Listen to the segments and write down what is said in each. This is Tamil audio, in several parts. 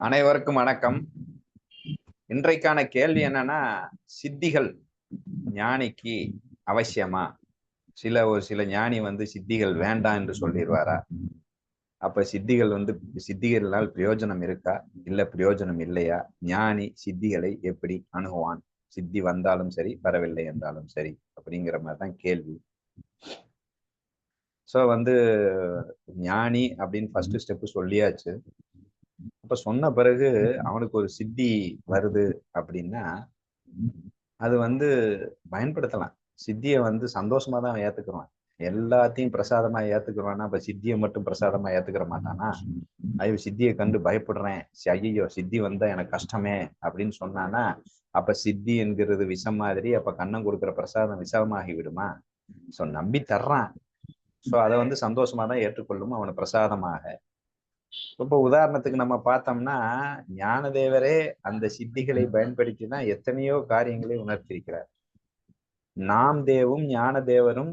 அனைவருக்கும் வணக்கம். இன்றைக்கான கேள்வி என்னன்னா சித்திகள் ஞானிக்கு அவசியமா? சில ஒரு சில ஞானி வந்து சித்திகள் வேண்டாம் என்று சொல்லிடுவாரா? அப்ப சித்திகள் வந்து சித்திகளால் பிரயோஜனம் இருக்கா? இல்ல பிரயோஜனம் இல்லையா? ஞானி சித்திகளை எப்படி அணுகுவான்? சித்தி வந்தாலும் சரி வரவில்லை என்றாலும் சரி அப்படிங்கிற மாதிரிதான் கேள்வி. ஸோ வந்து ஞானி அப்படின்னு ஃபர்ஸ்ட் ஸ்டெப் சொல்லியாச்சு. அப்ப சொன்ன பிறகு அவனுக்கு ஒரு சித்தி வருது அப்படின்னா அது வந்து பயன்படுத்தலாம். சித்தியை வந்து சந்தோஷமா தான் அவன் ஏத்துக்குறான் எல்லாத்தையும் பிரசாதமா ஏத்துக்குறான்னா அப்ப சித்தியை மட்டும் பிரசாதமா ஏத்துக்கிற மாட்டானா? ஐயோ சித்தியை கண்டு பயப்படுறேன். ஐயோ சித்தி வந்தா எனக்கு கஷ்டமே அப்படின்னு சொன்னானா அப்ப சித்தி என்கிறது விஷம் மாதிரி அப்ப கண்ணம் கொடுக்குற பிரசாதம் விஷமாகி விடுமா? சோ நம்பி தர்றான். சோ அதை வந்து சந்தோஷமா தான் ஏற்றுக்கொள்ளும். அவனை பிரசாதமாக இப்போ உதாரணத்துக்கு நம்ம பார்த்தோம்னா ஞானதேவரே அந்த சித்திகளை பயன்படுத்தி தான் எத்தனையோ காரியங்களை உணர்த்திருக்கிறார் நாம் தேவும் ஞானதேவரும்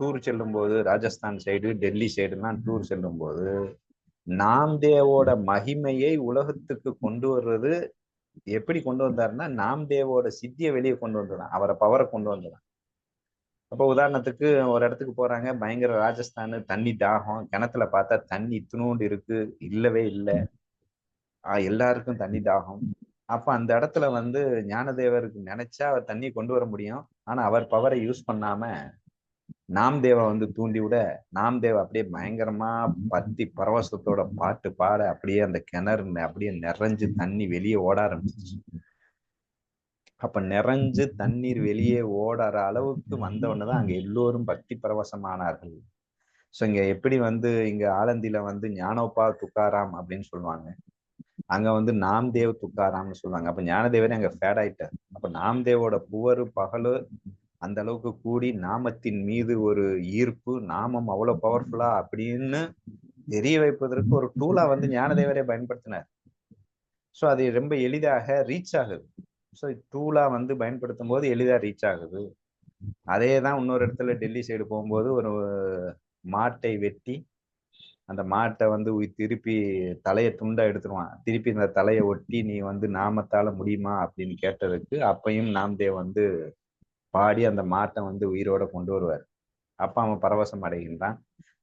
டூர் செல்லும் போது ராஜஸ்தான் சைடு டெல்லி சைடுலாம் டூர் செல்லும் போது நாம் தேவோட மகிமையை உலகத்துக்கு கொண்டு வர்றது எப்படி கொண்டு வந்தாருன்னா நாம் தேவோட சித்தியை வெளியே கொண்டு வந்ததான். அவரை பவரை கொண்டு வந்ததான். அப்போ உதாரணத்துக்கு ஒரு இடத்துக்கு போறாங்க. பயங்கர ராஜஸ்தான் தண்ணி தாகம். கிணத்துல பார்த்தா தண்ணி இத்தினோண்டு இருக்கு. இல்லவே இல்லை. எல்லாருக்கும் தண்ணி தாகம். அப்ப அந்த இடத்துல வந்து ஞானதேவருக்கு நினைச்சா அவர் தண்ணி கொண்டு வர முடியும். ஆனா அவர் பவரை யூஸ் பண்ணாம நாம்தேவை வந்து தூண்டி விட நாம்தேவ அப்படியே பயங்கரமா பத்தி பரவசத்தோட பாட்டு பாட அப்படியே அந்த கிணறு அப்படியே நிறைஞ்சு தண்ணி வெளியே ஓட ஆரம்பிச்சிச்சு. அப்ப நிறைஞ்சு தண்ணீர் வெளியே ஓடாற அளவுக்கு வந்தவொடனேதான் அங்க எல்லோரும் பக்தி பரவசமானார்கள். சோ இங்க எப்படி வந்து இங்க ஆலந்தில வந்து ஞானோபா துக்காராம் அப்படின்னு சொல்லுவாங்க. அங்க வந்து நாம்தேவ் துக்காராம்னு சொல்லுவாங்க. அப்ப ஞானதேவரே அங்க ஃபேட் ஆயிட்டார். அப்ப நாம்தேவோட புவரு பகலு அந்த அளவுக்கு கூடி நாமத்தின் மீது ஒரு ஈர்ப்பு நாமம் அவ்வளவு பவர்ஃபுல்லா அப்படின்னு தெரிய வைப்பதற்கு ஒரு டூலா வந்து ஞானதேவரே பயன்படுத்தினார். சோ அது ரொம்ப எளிதாக ரீச் ஆகுது. ஸோ டூலாக வந்து பயன்படுத்தும் போது எளிதாக ரீச் ஆகுது. அதே தான் இன்னொரு இடத்துல டெல்லி சைடு போகும்போது ஒரு மாட்டை வெட்டி அந்த மாட்டை வந்து திருப்பி தலையை துண்டா எடுத்துருவான். திருப்பி இந்த தலையை ஒட்டி நீ வந்து நாமத்தால முடியுமா? அப்படின்னு கேட்டதுக்கு அப்பையும் நாம்தேவ் வந்து பாடி அந்த மாட்டை வந்து உயிரோட கொண்டு வருவார். அப்ப அவன் பரவசம் அடைகின்றான்.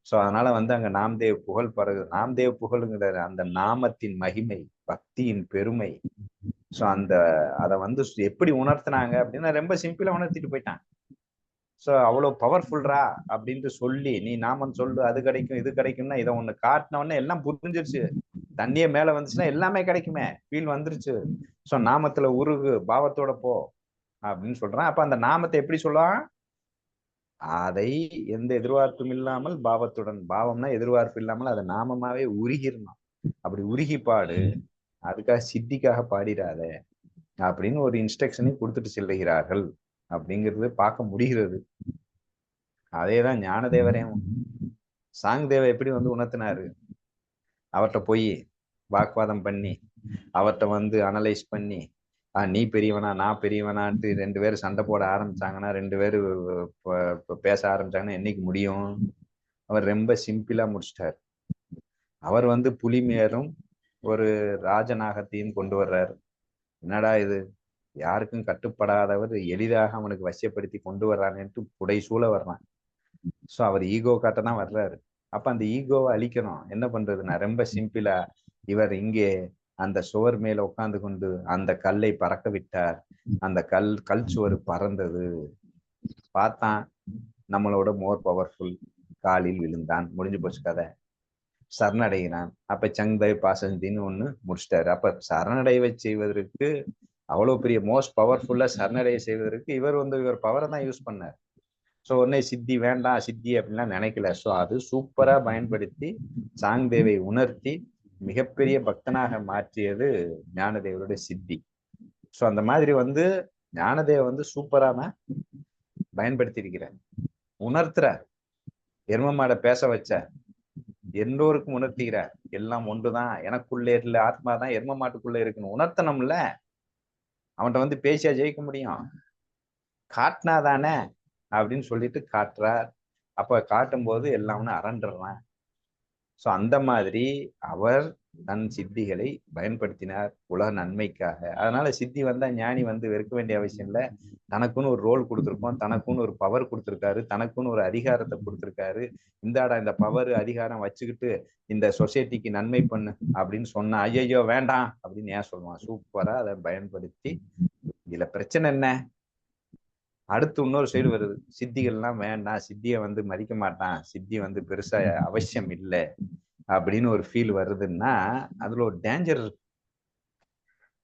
ஸோ அதனால வந்து அங்க நாம்தேவ் புகழ் பரகு நாம்தேவ் புகழுங்கிற அந்த நாமத்தின் மகிமை பக்தியின் பெருமை ஸோ அந்த அதை வந்து எப்படி உணர்த்தினாங்க அப்படின்னா ரொம்ப சிம்பிளா உணர்த்திட்டு போயிட்டான். ஸோ அவ்வளோ பவர்ஃபுல்ரா அப்படின்ட்டு சொல்லி நீ நாமம் சொல்லு அது கிடைக்கும் இது கிடைக்கும்னா இதை ஒண்ணு காட்டினவொடனே எல்லாம் புரிஞ்சிருச்சு. தண்ணியே மேல வந்துச்சுன்னா எல்லாமே கிடைக்குமே. ஃபீல் வந்துருச்சு. ஸோ நாமத்துல உருகு பாவத்தோட போ. அப்படின்னு சொல்றான். அப்ப அந்த நாமத்தை எப்படி சொல்லலாம் அதை எந்த எதிர்பார்ப்பும் இல்லாமல் பாவத்துடன் பாவம்னா எதிர்பார்ப்பு இல்லாமல் அதை நாமமாவே உருகிடணும். அப்படி உருகி பாடு. அதுக்காக சித்திக்காக பாடிடாத அப்படின்னு ஒரு இன்ஸ்ட்ரக்ஷனை கொடுத்துட்டு செல்லுகிறார்கள் அப்படிங்கிறது பார்க்க முடிகிறது. அதேதான் ஞானதேவரையும் சாங் தேவ எப்படி வந்து உணர்த்தினாரு? அவர்கிட்ட போய் வாக்குவாதம் பண்ணி அவர்கிட்ட வந்து அனலைஸ் பண்ணி ஆஹ் நீ பெரியவனா நான் பெரியவனான்ட்டு ரெண்டு பேரும் சண்டை போட ஆரம்பிச்சாங்கன்னா ரெண்டு பேரும் பேச ஆரம்பிச்சாங்கன்னா என்னைக்கு முடியும்? அவர் ரொம்ப சிம்பிளா முடிச்சிட்டார். அவர் வந்து புலிமேரும் ஒரு ராஜநாகத்தையும் கொண்டு வர்றாரு. என்னடா இது? யாருக்கும் கட்டுப்படாதவர் எளிதாக அவனுக்கு வசியப்படுத்தி கொண்டு வர்றான்ட்டு புடை சூழ வர்றான். ஸோ அவர் ஈகோ காட்ட தான் வர்றாரு. அப்ப அந்த ஈகோவை அழிக்கணும். என்ன பண்றதுன்னா ரொம்ப சிம்பிளா இவர் இங்கே அந்த சுவர் மேல உட்காந்து கொண்டு அந்த கல்லை பறக்க விட்டார். அந்த கல் கல் சுவர் பறந்தது. பார்த்தான். நம்மளோட மோர் பவர்ஃபுல் காலில் விழுந்தான். முடிஞ்சு போச்சு கதை. சரணடைகிறான். அப்ப சங்தை பாசந்தின்னு ஒண்ணு முடிச்சிட்டாரு. அப்ப சரணடைவை செய்வதற்கு அவ்வளவு பெரிய மோஸ்ட் பவர்ஃபுல்லா சரணடைய செய்வதற்கு இவர் வந்து இவர் பவரை தான் யூஸ் பண்ணார். ஸோ உடனே சித்தி வேண்டாம் சித்தி அப்படின்லாம் நினைக்கல. ஸோ அது சூப்பரா பயன்படுத்தி சாங்தேவை உணர்த்தி மிகப்பெரிய பக்தனாக மாற்றியது ஞானதேவருடைய சித்தி. ஸோ அந்த மாதிரி வந்து ஞானதேவ வந்து சூப்பரான பயன்படுத்தி இருக்கிறார் உணர்த்துறார். எருமமாட பேச வச்ச எல்லோருக்கும் உணர்த்துகிறார். எல்லாம் ஒன்றுதான். எனக்குள்ளே இல்ல ஆத்மா தான் எரும மாட்டுக்குள்ள இருக்குன்னு உணர்த்தணும்ல? அவன்கிட்ட வந்து பேசியா ஜெயிக்க முடியும்? காட்டினாதானே? அப்படின்னு சொல்லிட்டு காட்டுறார். அப்ப காட்டும் போது எல்லாம் அரண்டுறான். சோ அந்த மாதிரி அவர் தன் சித்திகளை பயன்படுத்தினார் உலக நன்மைக்காக. அதனால சித்தி வந்தா ஞானி வந்து வெறுக்க வேண்டிய அவசியம் இல்லை. தனக்குன்னு ஒரு ரோல் கொடுத்துருக்கோம் தனக்குன்னு ஒரு பவர் கொடுத்துருக்காரு தனக்குன்னு ஒரு அதிகாரத்தை கொடுத்துருக்காரு. இந்தாடா இந்த பவர் அதிகாரம் வச்சுக்கிட்டு இந்த சொசைட்டிக்கு நன்மை பண்ணு அப்படின்னு சொன்னா ஐயோ வேண்டாம் அப்படின்னு ஏன் சொல்லுவான்? சூப்பரா அதை பயன்படுத்தி இதுல பிரச்சனை என்ன? அடுத்து இன்னொரு சைடு வருது. சித்திகள்லாம் வேண்டாம் சித்தியை வந்து மதிக்க மாட்டான். சித்தி வந்து பெருசா அவசியம் இல்லை. அப்படின்னு ஒரு ஃபீல் வருதுன்னா அதுல ஒரு டேஞ்சர்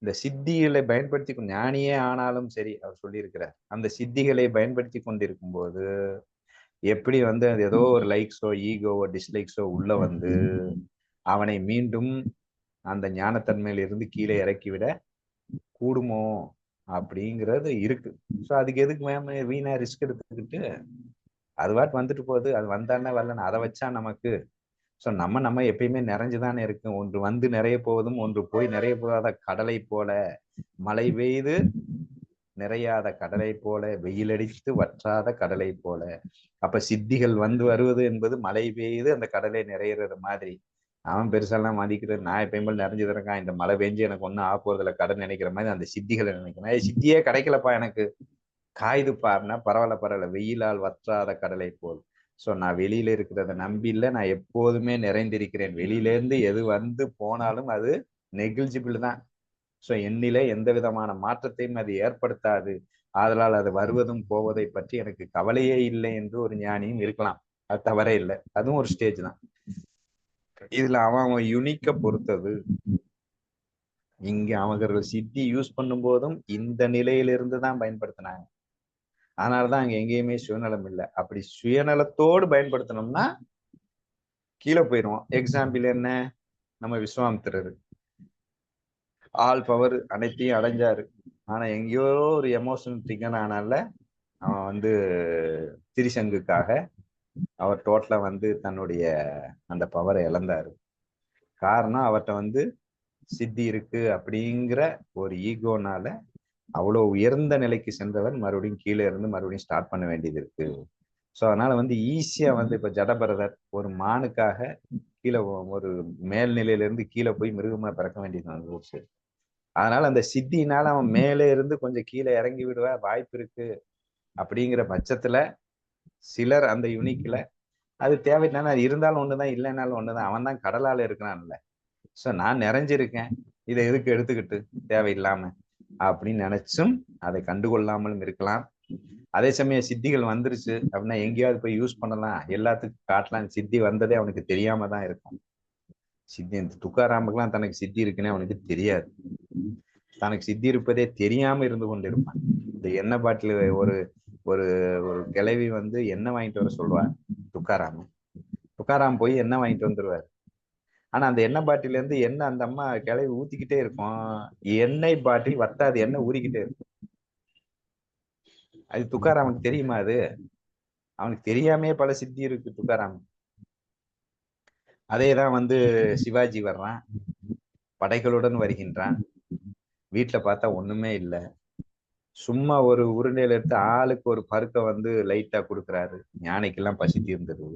இந்த சித்திகளை பயன்படுத்தி ஞானியே ஆனாலும் சரி அவர் சொல்லியிருக்கிறார். அந்த சித்திகளை பயன்படுத்தி கொண்டிருக்கும் போது எப்படி வந்து அது ஏதோ ஒரு லைக்ஸோ ஈகோவோ டிஸ்லைக்ஸோ உள்ள வந்து அவனை மீண்டும் அந்த ஞானத்தன்மையில இருந்து கீழே இறக்கிவிட கூடுமோ அப்படிங்கிறது இருக்கு. ஸோ அதுக்கு எதுக்கு மேம் வீணா ரிஸ்க் எடுத்துக்கிட்டு அது வாட் வந்துட்டு போகுது. அது வந்தானே வரலன்னு அதை வச்சா நமக்கு ஸோ நம்ம நம்ம எப்பயுமே நிறைஞ்சுதானே இருக்கும். ஒன்று வந்து நிறைய போவதும் ஒன்று போய் நிறைய போகாத கடலை போல. மழை பெய்து நிறையாத கடலை போல. வெயிலடித்து வற்றாத கடலை போல. அப்ப சித்திகள் வந்து வருவது என்பது மழை பெய்து அந்த கடலை நிறையிறது மாதிரி. அவன் பெருசாலாம் மதிக்கிறது நான் எப்பயும் போல் நிறைஞ்சு தரக்கான் இந்த மழை பெஞ்சு எனக்கு ஒன்றும் ஆப்போறதுல கடன் நினைக்கிற மாதிரி அந்த சித்திகளை நினைக்கிறேன். சித்தியே கிடைக்கலப்பா எனக்கு. காயுதுப்பா அப்படின்னா பரவாயில்ல பரவாயில்ல. வெயிலால் வற்றாத கடலை போல். ஸோ நான் வெளியில இருக்கிறத நம்பி இல்லை. நான் எப்போதுமே நிறைந்திருக்கிறேன். வெளியிலேருந்து எது வந்து போனாலும் அது நெகிழ்ஜிபிள் தான். ஸோ என்னில எந்த விதமான மாற்றத்தையும் அது ஏற்படுத்தாது. ஆதலால் அது வருவதும் போவதை பற்றி எனக்கு கவலையே இல்லை என்று ஒரு ஞானியும் இருக்கலாம். அது தவறே இல்லை. அதுவும் ஒரு ஸ்டேஜ் தான். இதுல அவன் அவன் யுனிக்க பொறுத்தது. இங்க அவர்கள் சித்தி யூஸ் பண்ணும் போதும் இந்த நிலையிலிருந்து தான் பயன்படுத்தினாங்க. அதனாலதான் அங்க எங்கேயுமே சுயநலம் இல்லை. அப்படி சுயநலத்தோடு பயன்படுத்தணும்னா கீழே போயிடுவோம். எக்ஸாம்பிள் என்ன? நம்ம விஸ்வாமித்திரர். ஆல் பவர் அனைத்தையும் அடைஞ்சாரு. ஆனா எங்கேயோ ஒரு எமோஷனல் ட்ரிகன் ஆனால அவன் வந்து திரிசங்குக்காக அவர் டோட்டலா வந்து தன்னுடைய அந்த பவரை இழந்தாரு. காரணம் அவர்கிட்ட வந்து சித்தி இருக்கு அப்படிங்கிற ஒரு ஈகோனால அவ்வளோ உயர்ந்த நிலைக்கு சென்றவர் மறுபடியும் கீழே இருந்து மறுபடியும் ஸ்டார்ட் பண்ண வேண்டியது இருக்கு. ஸோ அதனால வந்து ஈஸியா வந்து இப்ப ஜடபரதர் ஒரு மானுக்காக கீழே ஒரு மேல்நிலையில இருந்து கீழே போய் மிருகமா பிறக்க வேண்டியது வந்துருச்சு அதனால அந்த சித்தினால அவன் மேலே இருந்து கொஞ்சம் கீழே இறங்கி விடுவ வாய்ப்பு இருக்கு அப்படிங்கிற பட்சத்துல சிலர் அந்த யுனிக்ல அது தேவையில்லை அது இருந்தாலும் ஒண்ணுதான் இல்லைனாலும் ஒண்ணுதான் அவன் தான் கடலால இருக்கிறான்ல. ஸோ நான் நிறைஞ்சிருக்கேன். இதை எதுக்கு எடுத்துக்கிட்டு தேவையில்லாம? அப்படின்னு நினைச்சும் அதை கண்டுகொள்ளாமலும் இருக்கலாம். அதே சமயம் சித்திகள் வந்துருச்சு அப்படின்னா எங்கேயாவது போய் யூஸ் பண்ணலாம். எல்லாத்துக்கும் காட்டலாம். சித்தி வந்ததே அவனுக்கு தெரியாம தான் இருக்கும். சித்தி துக்காராமுக்கெல்லாம் தனக்கு சித்தி இருக்குன்னு அவனுக்கு தெரியாது. தனக்கு சித்தி இருப்பதே தெரியாம இருந்து கொண்டு இருப்பான் இந்த எண்ணெய் பாட்டில் ஒரு ஒரு ஒரு கிளவி வந்து எண்ணெய் வாங்கிட்டு வர சொல்லுவார் துக்காராம. துக்காராம் போய் எண்ணெய் வாங்கிட்டு வந்துருவார். ஆனா அந்த எண்ணெய் பாட்டில இருந்து எண்ணெய் அந்த அம்மா கிளவி ஊத்திக்கிட்டே இருக்கும். எண்ணெய் பாட்டில் வத்தாது எண்ணெய் ஊறிக்கிட்டே இருக்கும். அது துக்காராமுக்கு தெரியுமா அது? அவனுக்கு தெரியாமே பல சித்தி இருக்கு துக்காராம். அதேதான் வந்து சிவாஜி வர்றான். படைகளுடன் வருகின்றான். வீட்டுல பார்த்தா ஒண்ணுமே இல்லை. சும்மா ஒரு உருண்டையில எடுத்து ஆளுக்கு ஒரு பருக்க வந்து லைட்டா கொடுக்குறாரு. ஞானைக்கெல்லாம் பசி தீர்ந்தது.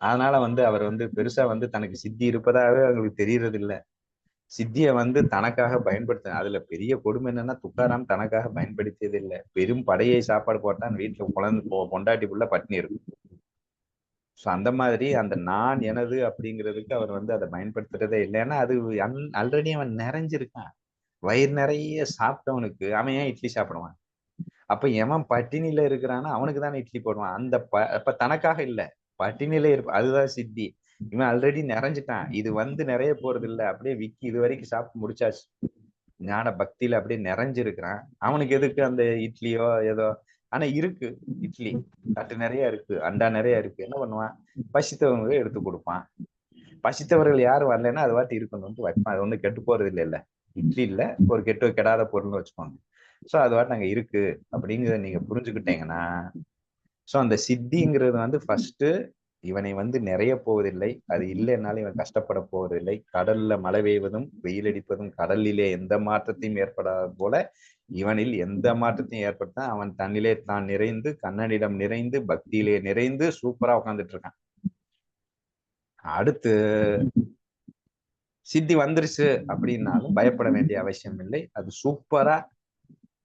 அதனால வந்து அவர் வந்து பெருசா வந்து தனக்கு சித்தி இருப்பதாகவே அவங்களுக்கு தெரியறது இல்லை சித்தியை வந்து தனக்காக பயன்படுத்த அதுல பெரிய கொடுமை என்னன்னா துக்காராம் தனக்காக பயன்படுத்தியது இல்லை பெரும் படையை சாப்பாடு போட்டான் வீட்டுல குழந்தை பொண்டாட்டி புள்ள பட்னி இருக்கும் ஸோ அந்த மாதிரி அந்த நான் எனது அப்படிங்கிறதுக்கு அவர் வந்து அதை பயன்படுத்துறதே இல்லை. ஏன்னா அது ஆல்ரெடி அவன் நிறைஞ்சிருக்கான். வயிறு நிறைய சாப்பிட்டவனுக்கு அவன் ஏன் இட்லி சாப்பிடுவான்? அப்ப எவன் பட்டினியில இருக்கிறானோ அவனுக்கு தானே இட்லி போடுவான். அந்த ப அப்ப தனக்காக இல்லை. பட்டினில இருப்ப அதுதான் சித்தி. இவன் ஆல்ரெடி நிறைஞ்சிட்டான். இது வந்து நிறைய போறது இல்ல அப்படியே விக்கி இது வரைக்கும் சாப்பிட்டு முடிச்சாச்சு. ஞான பக்தியில அப்படியே நிறைஞ்சிருக்கிறான். அவனுக்கு எதுக்கு அந்த இட்லியோ ஏதோ? ஆனா இருக்கு. இட்லி. தட்டு நிறைய இருக்கு. அண்டா நிறைய இருக்கு. என்ன பண்ணுவான்? பசித்தவங்க எடுத்து கொடுப்பான். பசித்தவர்கள் யாரும் வரலன்னா அது வாட்டி இருக்கணும்னு வைப்பான். அது ஒண்ணு கெட்டு போறது இல்லை. இல்ல இட்லி இல்ல. ஒரு கெட்டு கெடாத பொருள்னு வச்சுக்கோங்க. சோ அது வாட்டி அங்க இருக்கு. அப்படிங்கிறத நீங்க புரிஞ்சுக்கிட்டீங்கன்னா ஸோ அந்த சித்திங்கிறது வந்து ஃபர்ஸ்ட் இவனை வந்து நிறைய போவதில்லை. அது இல்லைன்னாலும் இவன் கஷ்டப்பட போவதில்லை. கடல்ல மழை பெய்வதும் வெயில் அடிப்பதும் கடலிலே எந்த மாற்றத்தையும் ஏற்படாத போல இவனில் எந்த மாற்றத்தையும் ஏற்படுத்த அவன் தன்னிலே தான் நிறைந்து கண்ணனிடம் நிறைந்து பக்தியிலே நிறைந்து சூப்பரா உட்காந்துட்டு இருக்கான் அடுத்து சித்தி வந்துருச்சு அப்படின்னாலும் பயப்பட வேண்டிய அவசியம் இல்லை அது சூப்பரா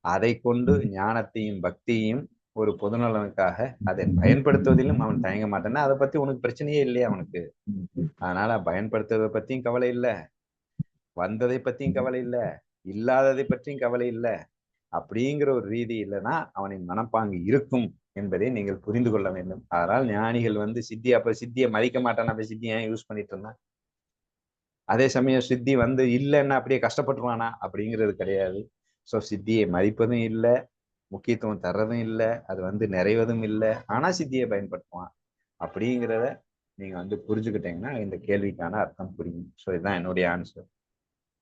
அதை கொண்டு ஞானத்தையும் பக்தியையும் ஒரு பொதுநலனுக்காக அதை பயன்படுத்துவதிலும் அவன் தயங்க மாட்டான்னா அதை பத்தி உனக்கு பிரச்சனையே இல்லையா அவனுக்கு? அதனால பயன்படுத்துறதை பத்தியும் கவலை இல்லை. வந்ததை பத்தியும் கவலை இல்லை. இல்லாததை பற்றியும் கவலை இல்லை. அப்படிங்கிற ஒரு ரீதி இல்லைன்னா அவனின் மனப்பாங்கு இருக்கும் என்பதை நீங்கள் புரிந்து கொள்ள வேண்டும். அதனால் ஞானிகள் வந்து சித்தி அப்ப சித்தியை மதிக்க மாட்டான். அப்ப சித்தி ஏன் யூஸ் பண்ணிட்டு இருந்தான்? அதே சமயம் சித்தி வந்து இல்லைன்னா அப்படியே கஷ்டப்பட்டுருவானா? அப்படிங்கிறது கிடையாது. ஸோ சித்தியை மதிப்பதும் இல்லை. முக்கியத்துவம் தர்றதும் இல்லை அது வந்து நிறைவதும் இல்லை ஆனா சித்தியை பயன்படுத்துவான். அப்படிங்கிறத நீங்க வந்து புரிஞ்சுக்கிட்டீங்கன்னா இந்த கேள்விக்கான அர்த்தம் புரியும். ஸோ இதுதான் என்னுடைய ஆன்சர்